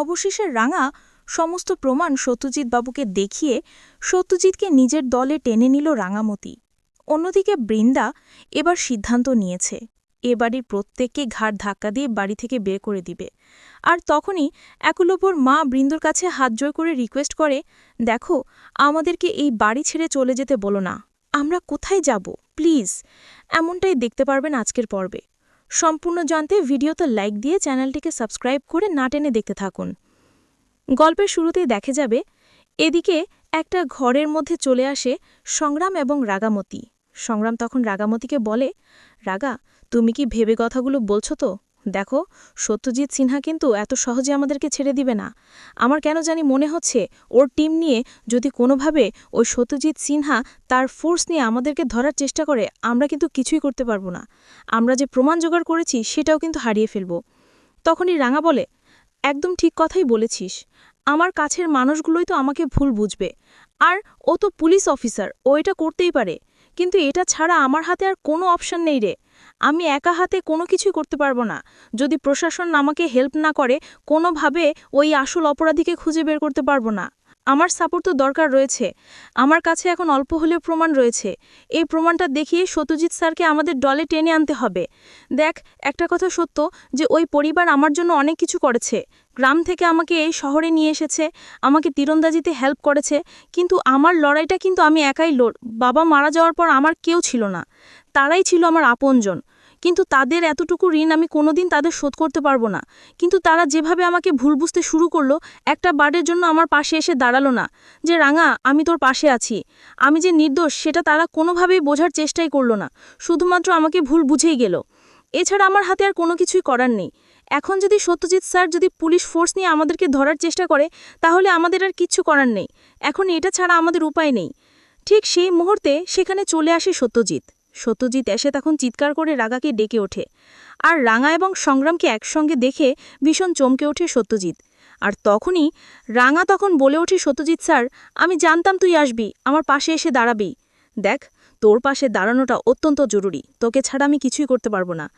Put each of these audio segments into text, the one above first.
অবশেষে রাঙা সমস্ত প্রমাণ সত্যজিৎ বাবুকে দেখিয়ে সত্যজিৎকে নিজের দলে টেনে নিল রাঙামতি। অন্যদিকে বৃন্দা এবার সিদ্ধান্ত নিয়েছে। এ বাড়ির প্রত্যেককে ঘাড় ধাক্কা দিয়ে বাড়ি থেকে বের করে দিবে। আর তখনই একলব্যর মা বৃন্দর কাছে হাত জয় করে রিকোয়েস্ট করে, দেখো, আমাদেরকে এই বাড়ি ছেড়ে চলে যেতে বলো না। আমরা কোথায় যাব? প্লিজ এমনটাই দেখতে পারবেন আজকের পর্বে। সম্পূর্ণ জানতে ভিডিওতে লাইক দিয়ে চ্যানেলটিকে সাবস্ক্রাইব করে না টেনে দেখতে থাকুন। গল্পের শুরুতেই দেখে যাবে, এদিকে একটা ঘরের মধ্যে চলে আসে সংগ্রাম এবং রাগামতি। সংগ্রাম তখন রাগামতিকে বলে, রাগা, তুমি কি ভেবে কথাগুলো বলছো তো? দেখো, সত্যজিৎ সিনহা কিন্তু এত সহজে আমাদেরকে ছেড়ে দিবে না। আমার কেন জানি মনে হচ্ছে, ওর টিম নিয়ে যদি কোনোভাবে ওই সত্যজিৎ সিনহা তার ফোর্স নিয়ে আমাদেরকে ধরার চেষ্টা করে, আমরা কিন্তু কিছুই করতে পারব না। আমরা যে প্রমাণ জোগাড় করেছি, সেটাও কিন্তু হারিয়ে ফেলব। তখনই রাঙা বলে, একদম ঠিক কথাই বলেছিস। আমার কাছের মানুষগুলোই তো আমাকে ভুল বুঝবে। আর ও তো পুলিশ অফিসার, ও এটা করতেই পারে। কিন্তু এটা ছাড়া আমার হাতে আর কোনো অপশন নেই রে। আমি একা হাতে কোনো কিছুই করতে পারব না। যদি প্রশাসন আমাকে হেল্প না করে, কোনোভাবে ওই আসল অপরাধীকে খুঁজে বের করতে পারব না। আমার সাপোর্ট তো দরকার রয়েছে। আমার কাছে এখন অল্প হলেও প্রমাণ রয়েছে। এই প্রমাণটা দেখিয়ে সত্যজিৎ স্যারকে আমাদের দলে টেনে আনতে হবে। দেখ, একটা কথা সত্য যে ওই পরিবার আমার জন্য অনেক কিছু করেছে। গ্রাম থেকে আমাকে এই শহরে নিয়ে এসেছে, আমাকে তীরন্দাজিতে হেল্প করেছে, কিন্তু আমার লড়াইটা কিন্তু আমি একাই লড়, বাবা মারা যাওয়ার পর আমার কেউ ছিল না। তারাই ছিল আমার আপনজন। কিন্তু তাদের এতটুকু ঋণ আমি কোনোদিন তাদের শোধ করতে পারব না। কিন্তু তারা যেভাবে আমাকে ভুল বুঝতে শুরু করল, একটা বার্ডের জন্য আমার পাশে এসে দাঁড়াল না যে, রাঙা, আমি তোর পাশে আছি। আমি যে নির্দোষ, সেটা তারা কোনোভাবেই বোঝার চেষ্টাই করল না। শুধুমাত্র আমাকে ভুল বুঝেই গেল। এছাড়া আমার হাতে আর কোনো কিছুই করার নেই। এখন যদি সত্যজিৎ স্যার, যদি পুলিশ ফোর্স নিয়ে আমাদেরকে ধরার চেষ্টা করে, তাহলে আমাদের আর কিচ্ছু করার নেই। এখন এটা ছাড়া আমাদের উপায় নেই। ঠিক সেই মুহূর্তে সেখানে চলে আসে সত্যজিৎ। সত্যজিৎ এসে তখন চিৎকার করে রাগাকে ডেকে ওঠে। আর রাঙা এবং সংগ্রামকে একসঙ্গে দেখে ভীষণ চমকে ওঠে সত্যজিৎ। আর তখনই রাঙা তখন বলে ওঠে, সত্যজিৎ স্যার, আমি জানতাম তুই আসবি, আমার পাশে এসে দাঁড়াবি। দেখ, তোর পাশে দাঁড়ানোটা অত্যন্ত জরুরি, তোকে ছাড়া আমি কিছুই করতে পারব না।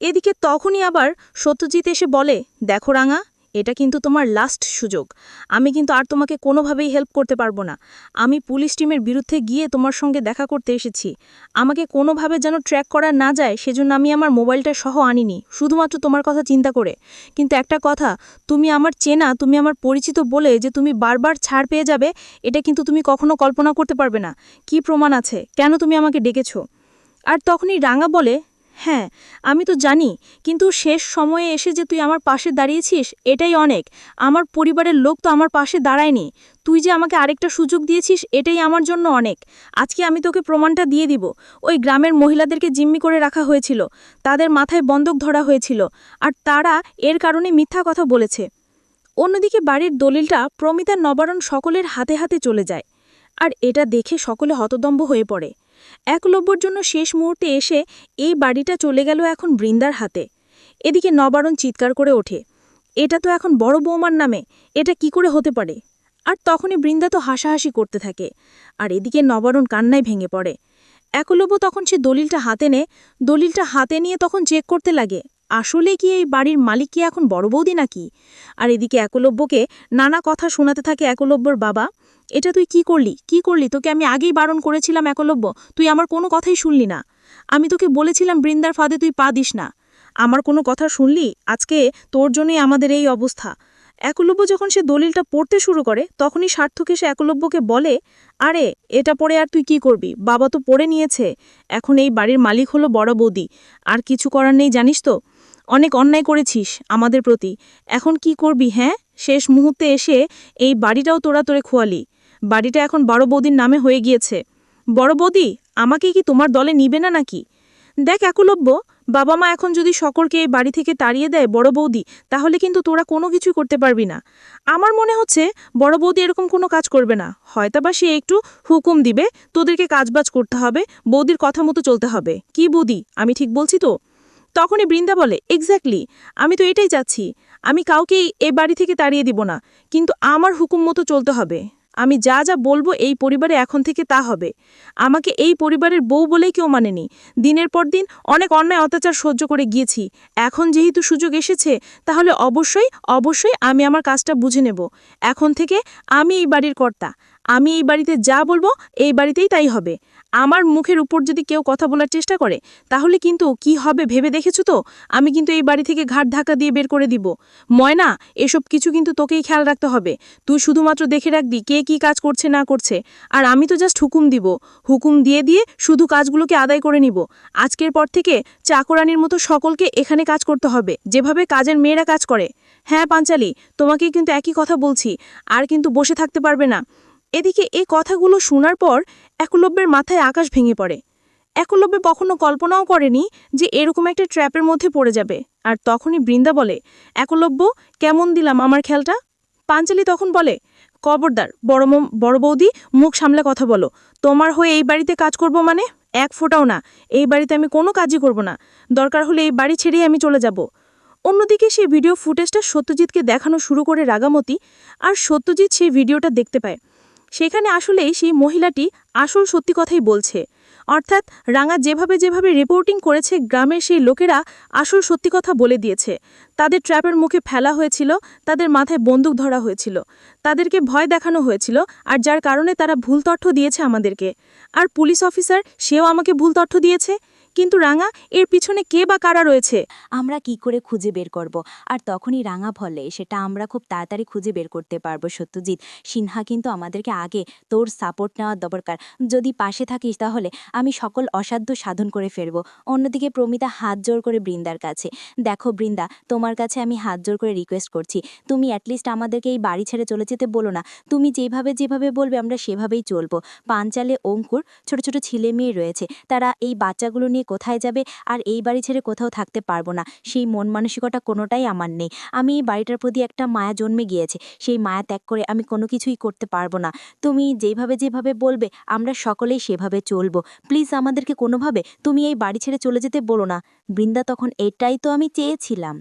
এদিকে তখনই আবার সত্যজিৎ এসে বলে, দেখো রাঙা এটা কিন্তু তোমার লাস্ট সুযোগ। আমি কিন্তু আর তোমাকে কোনোভাবেই হেল্প করতে পারব না। আমি পুলিশ টিমের বিরুদ্ধে গিয়ে তোমার সঙ্গে দেখা করতে এসেছি। আমাকে কোনোভাবে যেন ট্র্যাক করা না যায়, সেজন্য আমি আমার মোবাইলটা সহ আনিনি, শুধুমাত্র তোমার কথা চিন্তা করে। কিন্তু একটা কথা, তুমি আমার চেনা, তুমি আমার পরিচিত বলে যে তুমি বারবার ছাড় পেয়ে যাবে, এটা কিন্তু তুমি কখনো কল্পনা করতে পারবে না। কি প্রমাণ আছে? কেন তুমি আমাকে ডেকেছ? আর তখনই রাঙা বলে হ্যাঁ আমি তো জানি, কিন্তু শেষ সময়ে এসে যে তুই আমার পাশে দাঁড়িয়েছিস, এটাই অনেক। আমার পরিবারের লোক তো আমার পাশে দাঁড়ায়নি। তুই যে আমাকে আরেকটা সুযোগ দিয়েছিস, এটাই আমার জন্য অনেক। আজকে আমি তোকে প্রমাণটা দিয়ে দিব। ওই গ্রামের মহিলাদেরকে জিম্মি করে রাখা হয়েছিল। তাদের মাথায় বন্দুক ধরা হয়েছিল। আর তারা এর কারণে মিথ্যা কথা বলেছে। অন্যদিকে বাড়ির দলিলটা প্রমিতার নবারণ সকলের হাতে হাতে চলে যায়। আর এটা দেখে সকলে হতদম্ব হয়ে পড়ে। একলব্যর জন্য শেষ মুহূর্তে এসে এই বাড়িটা চলে গেল এখন বৃন্দার হাতে। এদিকে নবারণ চিৎকার করে ওঠে, এটা তো এখন বড় বৌমার নামে, এটা কি করে হতে পারে? আর তখনই বৃন্দা তো হাসাহাসি করতে থাকে, আর এদিকে নবারণ কান্নায় ভেঙে পড়ে। একলব্য তখন সে দলিলটা হাতে নেয়, দলিলটা হাতে নিয়ে তখন চেক করতে লাগে। আসলে কি এই বাড়ির মালিক কি এখন বড় বৌদি নাকি? আর এদিকে একলব্যকে নানা কথা শোনাতে থাকে একলব্যর বাবা। এটা তুই কি করলি? কি করলি? তোকে আমি আগেই বারণ করেছিলাম একলব্য। তুই আমার কোনো কথাই শুনলি না। আমি তোকে বলেছিলাম বৃন্দার ফাঁদে তুই পা দিস না। আমার কোনো কথা শুনলি? আজকে তোর জন্যই আমাদের এই অবস্থা। একলব্য যখন সে দলিলটা পড়তে শুরু করে, তখনই সার্থক সে একলব্যকে বলে, আরে, এটা পড়ে আর তুই কি করবি? বাবা তো পড়ে নিয়েছে। এখন এই বাড়ির মালিক হলো বড় বৌদি। আর কিছু করার নেই, জানিস তো? অনেক অন্যায় করেছিস আমাদের প্রতি। এখন কি করবি হ্যাঁ? শেষ মুহূর্তে এসে এই বাড়িটাও তোরা তোরে খোয়ালি। বাড়িটা এখন বড় বৌদির নামে হয়ে গিয়েছে। বড় বৌদি, আমাকে কি তোমার দলে নিবে না নাকি? দেখ একলব্য, বাবা মা এখন যদি সকলকে এই বাড়ি থেকে তাড়িয়ে দেয় বড় বৌদি, তাহলে কিন্তু তোরা কোনো কিছু করতে পারবি না। আমার মনে হচ্ছে বড় বৌদি এরকম কোনো কাজ করবে না। হয়তো বা সে একটু হুকুম দিবে, তোদেরকে কাজবাজ করতে হবে, বৌদির কথা মতো চলতে হবে। কি বৌদি, আমি ঠিক বলছি তো? তখনই বৃন্দা বলে এক্স্যাক্টলি আমি তো এটাই চাচ্ছি। আমি কাউকে এ বাড়ি থেকে তাড়িয়ে দিব না, কিন্তু আমার হুকুম মতো চলতে হবে। আমি যা যা বলব এই পরিবারে এখন থেকে তা হবে। আমাকে এই পরিবারের বউ বলেই কেউ মানেনি। দিনের পর দিন অনেক অন্যায় অত্যাচার সহ্য করে গিয়েছি। এখন যেহেতু সুযোগ এসেছে, তাহলে অবশ্যই অবশ্যই আমি আমার কাজটা বুঝে নেব। এখন থেকে আমি এই বাড়ির কর্তা। আমি এই বাড়িতে যা বলব, এই বাড়িতেই তাই হবে। আমার মুখের উপর যদি কেউ কথা বলার চেষ্টা করে, তাহলে কিন্তু কি হবে ভেবে দেখেছ তো? আমি কিন্তু এই বাড়ি থেকে ঘাট ধাক্কা দিয়ে বের করে দিব। ময়না, এসব কিছু কিন্তু তোকেই খেয়াল রাখতে হবে। তুই শুধুমাত্র দেখে রাখবি কে কি কাজ করছে, না করছে। আর আমি তো জাস্ট হুকুম দিব। হুকুম দিয়ে দিয়ে শুধু কাজগুলোকে আদায় করে নিব। আজকের পর থেকে চাকরানির মতো সকলকে এখানে কাজ করতে হবে, যেভাবে কাজের মেয়েরা কাজ করে। হ্যাঁ পাঞ্চালি তোমাকে কিন্তু একই কথা বলছি। আর কিন্তু বসে থাকতে পারবে না। এদিকে এ কথাগুলো শোনার পর একলব্যের মাথায় আকাশ ভেঙে পড়ে। একলব্য কখনো কল্পনাও করেনি যে এরকম একটা ট্র্যাপের মধ্যে পড়ে যাবে। আর তখনই বৃন্দা বলে, একলব্য, কেমন দিলাম আমার খেয়ালটা? পাঞ্চালি তখন বলে, কবরদার, বড় বড় বৌদি, মুখ সামলে কথা বলো। তোমার হয়ে এই বাড়িতে কাজ করব মানে? এক ফোঁটাও না। এই বাড়িতে আমি কোনো কাজই করব না। দরকার হলে এই বাড়ি ছেড়েই আমি চলে যাব। অন্যদিকে সেই ভিডিও ফুটেজটা সত্যজিৎকে দেখানো শুরু করে রাগামতি, আর সত্যজিৎ সেই ভিডিওটা দেখতে পায়। সেখানে আসলেই সেই মহিলাটি আসল সত্যি কথাই বলছে। অর্থাৎ রাঙা যেভাবে যেভাবে রিপোর্টিং করেছে, গ্রামের সেই লোকেরা আসল সত্যি কথা বলে দিয়েছে। তাদের ট্র্যাপের মুখে ফেলা হয়েছিল, তাদের মাথায় বন্দুক ধরা হয়েছিল, তাদেরকে ভয় দেখানো হয়েছিল, আর যার কারণে তারা ভুল তথ্য দিয়েছে আমাদেরকে। আর পুলিশ অফিসার সেও আমাকে ভুল তথ্য দিয়েছে? কিন্তু রাঙা, এর পিছনে কে বা কারা রয়েছে? আমরা কি করে খুঁজে বের করব? আর তখনই রাঙা বলে, সেটা আমরা খুব তাড়াতাড়ি খুঁজে বের করতে পারব, সত্যজিৎ। সিনহা কিন্তু আমাদেরকে আগে তোর সাপোর্ট নেওয়া দরকার। যদি পাশে থাকিস তাহলে আমি সকল অসাধ্য সাধন করে ফেলব অন্যদিকে প্রমিতা হাত জোর করে বৃন্দার কাছে, দেখো বৃন্দা, তোমার কাছে আমি হাত জোর করে রিকোয়েস্ট করছি। তুমি অ্যাটলিস্ট আমাদেরকে এই বাড়ি ছেড়ে চলে যেতে বলো না। তুমি যেভাবে যেভাবে বলবে, আমরা সেভাবেই চলবো। পাঞ্চালে অঙ্কুর, ছোট ছোট ছেলে মেয়ে রয়েছে। তারা এই বাচ্চাগুলো নিয়ে কোথায় যাবে আর এই বাড়ি ছেড়ে কোথাও থাকতে পারব না। সেই মন মানসিকতা কোনোটাই আমার নেই। আমি এই বাড়িটার প্রতি একটা মায়া জন্মে গিয়েছে। সেই মায়া ত্যাগ করে আমি কোনো কিছুই করতে পারব না। তুমি যেভাবে যেভাবে বলবে, আমরা সকলেই সেভাবে চলবো। প্লিজ আমাদেরকে কোনোভাবে তুমি এই বাড়ি ছেড়ে চলে যেতে বলো না। বৃন্দা তখন এটাই তো আমি চেয়েছিলাম।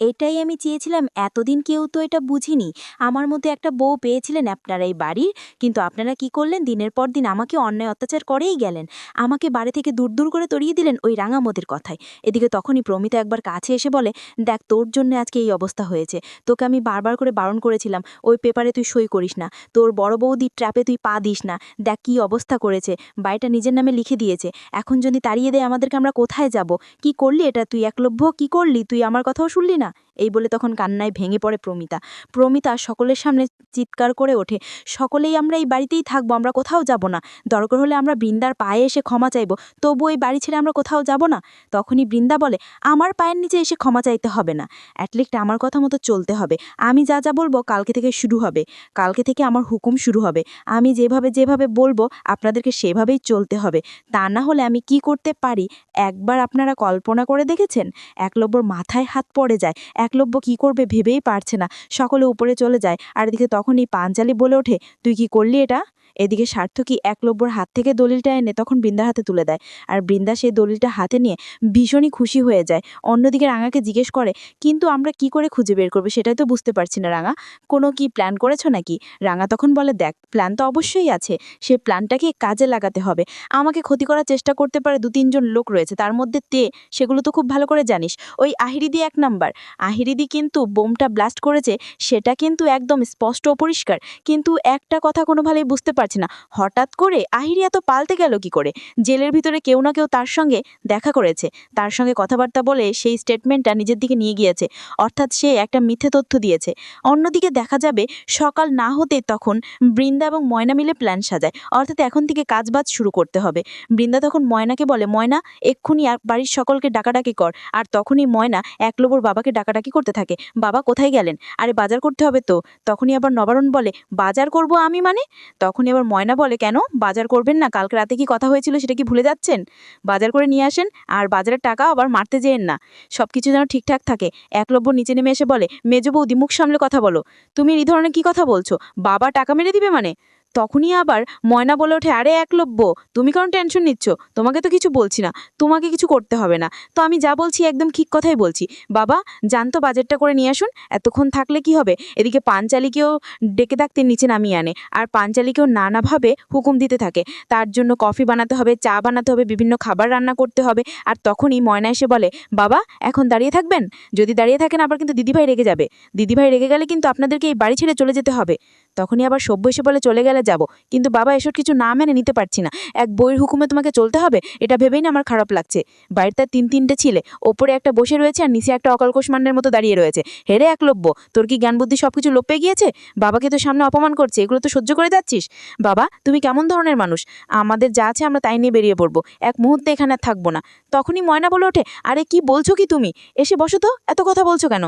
এটাই আমি চেয়েছিলাম, এতদিন কেউ তো এটা বুঝিনি। আমার মধ্যে একটা বউ পেয়েছিলেন আপনারা এই বাড়ির। কিন্তু আপনারা কি করলেন? দিনের পর দিন আমাকে অন্যায় অত্যাচার করেই গেলেন। আমাকে বাড়ি থেকে দূর দূর করে তরিয়ে দিলেন। ওই রাঙামতির কথায়। এদিকে তখনই প্রমিতা একবার কাছে এসে বলে, দেখ, তোর জন্য আজকে এই অবস্থা হয়েছে। তোকে আমি বারবার করে বারণ করেছিলাম, ওই পেপারে তুই সই করিস না। তোর বড় বৌদির ট্র্যাপে তুই পা দিস না। দেখ, কী অবস্থা করেছে। বাড়িটা নিজের নামে লিখে দিয়েছে। এখন যদি তাড়িয়ে দেয় আমাদেরকে আমরা কোথায় যাব? কি করলি এটা? তুই একলভ্য কি করলি? তুই আমার কথাও শুনলি না? এই বলে তখন কান্নায় ভেঙে পড়ে প্রমিতা। প্রমিতা সকলের সামনে চিৎকার করে ওঠে। সকলেই আমরা এই বাড়িতেই থাকব, আমরা কোথাও যাব না। দরকার হলে আমরা বৃন্দার পায়ে এসে ক্ষমা চাইব। তবু এই বাড়ি ছেড়ে আমরা কোথাও যাব না। তখনই বৃন্দা বলে, আমার পায়ের নিচে এসে ক্ষমা চাইতে হবে না। অ্যাটলিস্ট আমার কথা মতো চলতে হবে। আমি যা যা বলব কালকে থেকে শুরু হবে। কালকে থেকে আমার হুকুম শুরু হবে। আমি যেভাবে যেভাবে বলব আপনাদেরকে সেভাবেই চলতে হবে। তা না হলে আমি কি করতে পারি? একবার আপনারা কল্পনা করে দেখেছেন? একলব্যর মাথায় হাত পড়ে যায়। একলব্য কি করবে ভেবেই পারছে না। সকলে উপরে চলে যায়। আর এদিকে তখনই পাঞ্চালি বলে ওঠে, তুই কি করলি এটা? এদিকে সার্থকী একলব্যর হাত থেকে দলিলটা এনে তখন বৃন্দার হাতে তুলে দেয়। আর বৃন্দা সেই দলিলটা হাতে নিয়ে ভীষণই খুশি হয়ে যায়। অন্যদিকে রাঙাকে জিজ্ঞেস করে, কিন্তু আমরা কি করে খুঁজে বের করব? সেটাই তো বুঝতে পারছি না রাঙা। কোনো কি প্ল্যান করেছ নাকি? রাঙা তখন বলে, দেখ প্ল্যান তো অবশ্যই আছে। সে প্ল্যানটাকে কাজে লাগাতে হবে। আমাকে ক্ষতি করার চেষ্টা করতে পারে দু তিনজন লোক রয়েছে। তার মধ্যে তে, সেগুলো তো খুব ভালো করে জানিস। ওই আহিরিদি এক নাম্বার। আহিরিদি কিন্তু বোমটা ব্লাস্ট করেছে, সেটা কিন্তু একদম স্পষ্ট ও পরিষ্কার। কিন্তু একটা কথা কোনোভাবেই বুঝতে পারছি না। হঠাৎ করে আহিরি এত পাল্টে গেল কি করে? জেলের ভিতরে কেউ না কেউ তার সঙ্গে দেখা করেছে। তার সঙ্গে কথাবার্তা বলে সেই স্টেটমেন্টটা নিজের দিকে নিয়ে গিয়েছে। অর্থাৎ সে একটা মিথ্যে তথ্য দিয়েছে। অন্যদিকে দেখা যাবে সকাল না হতে তখন বৃন্দা এবং ময়না মিলে প্ল্যান সাজায়। অর্থাৎ এখন থেকে কাজবাজ শুরু করতে হবে। বৃন্দা তখন ময়নাকে বলে, ময়না, এক্ষুনি বাড়ির সকলকে ডাকাডাকি কর। আর তখনই ময়না একলবর বাবাকে ডাকাডাকি করতে থাকে। বাবা, কোথায় গেলেন? আরে, বাজার করতে হবে তো। তখনই আবার নবারণ বলে, বাজার করব আমি মানে? তখনই আবার ময়না বলে, কেন? বাজার করবেন না? কালকে রাতে কি কথা হয়েছিল সেটা কি ভুলে যাচ্ছেন? বাজার করে নিয়ে আসেন আর বাজারের টাকা আবার মারতে যেয়েন না। সব কিছু যেন ঠিকঠাক থাকে। একলব্য নিচে নেমে এসে বলে, মেজ বৌদি, মুখ সামলে কথা বলো। তুমি এই ধরনের কি কথা বলছো? বাবা টাকা মেরে দিবে মানে? তখনই আবার ময়না বলে ওঠে, আরে একলব্য, তুমি কারণ টেনশন নিচ্ছ? তোমাকে তো কিছু বলছি না, তোমাকে কিছু করতে হবে না। তো আমি যা বলছি একদম ঠিক কথাই বলছি। বাবা জানতো বাজেটটা করে নিয়ে আসুন, এতক্ষণ থাকলে কি হবে? এদিকে পাঞ্চালিকেও ডেকে ডাকতে নিচে নামিয়ে আনে, আর পাঞ্চালিকেও নানাভাবে হুকুম দিতে থাকে। তার জন্য কফি বানাতে হবে, চা বানাতে হবে, বিভিন্ন খাবার রান্না করতে হবে। আর তখনই ময়না এসে বলে, বাবা, এখন দাঁড়িয়ে থাকবেন? যদি দাঁড়িয়ে থাকেন, আবার কিন্তু দিদিভাই রেগে যাবে। দিদিভাই রেগে গেলে কিন্তু আপনাদেরকে এই বাড়ি ছেড়ে চলে যেতে হবে। তখনই আবার সভ্য এসে বলে, চলে গেলে যাব। কিন্তু বাবা এসব কিছু না মেনে নিতে পারছি না। এক বইয়ের হুকুমে তোমাকে চলতে হবে? এটা ভেবেই না আমার খারাপ লাগছে। বাড়িতে তিন তিনটে ছিলে, ওপরে একটা বসে রয়েছে আর নিচে একটা অকলকোষ মান্ডের মতো দাঁড়িয়ে রয়েছে। হেরে একলব্য, তোর কি জ্ঞান বুদ্ধি সব কিছু লোপে গিয়েছে? বাবাকে তো সামনে অপমান করছে, এগুলো তো সহ্য করে যাচ্ছিস? বাবা, তুমি কেমন ধরনের মানুষ? আমাদের যা আছে আমরা তাই নিয়ে বেরিয়ে পড়ব। এক মুহূর্তে এখানে আর থাকব না। তখনই ময়না বলে ওঠে, আরে কি বলছো কি তুমি? এসে বসো তো, এত কথা বলছো কেন?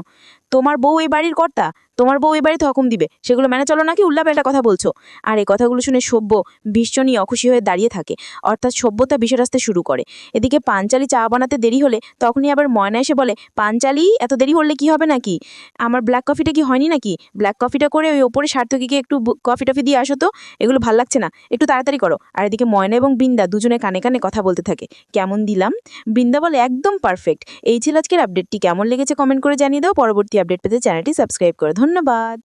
তোমার বউ এই বাড়ির কর্তা? তোমার বউ এবারে হুকুম দিবে। সেগুলো মেনে চলো নাকি? উল্লাপাল্টা কথা বলছো। আর এই কথাগুলো শুনে সভ্য ভীষণই অখুশি হয়ে দাঁড়িয়ে থাকে। অর্থাৎ সভ্যতা বিষয় আসতে শুরু করে। এদিকে পাঞ্চালি চা বানাতে দেরি হলে তখনই আবার ময়না এসে বলে, পাঞ্চালি, এত দেরি হলে কি হবে নাকি? আমার ব্ল্যাক কফিটা কি হয়নি নাকি? ব্ল্যাক কফিটা করে ওই ওপরে সার্থকীকে একটু কফি টফি দিয়ে আসো তো। এগুলো ভালো লাগছে না। একটু তাড়াতাড়ি করো। আর এদিকে ময়না এবং বৃন্দা দুজনে কানে কানে কথা বলতে থাকে। কেমন দিলাম? বৃন্দা বলে, একদম পারফেক্ট এই ছিল আজকের আপডেটটি কেমন লেগেছে কমেন্ট করে জানিয়ে দাও। পরবর্তী আপডেট পেতে চ্যানেলটি সাবস্ক্রাইব করো ধন্যবাদ।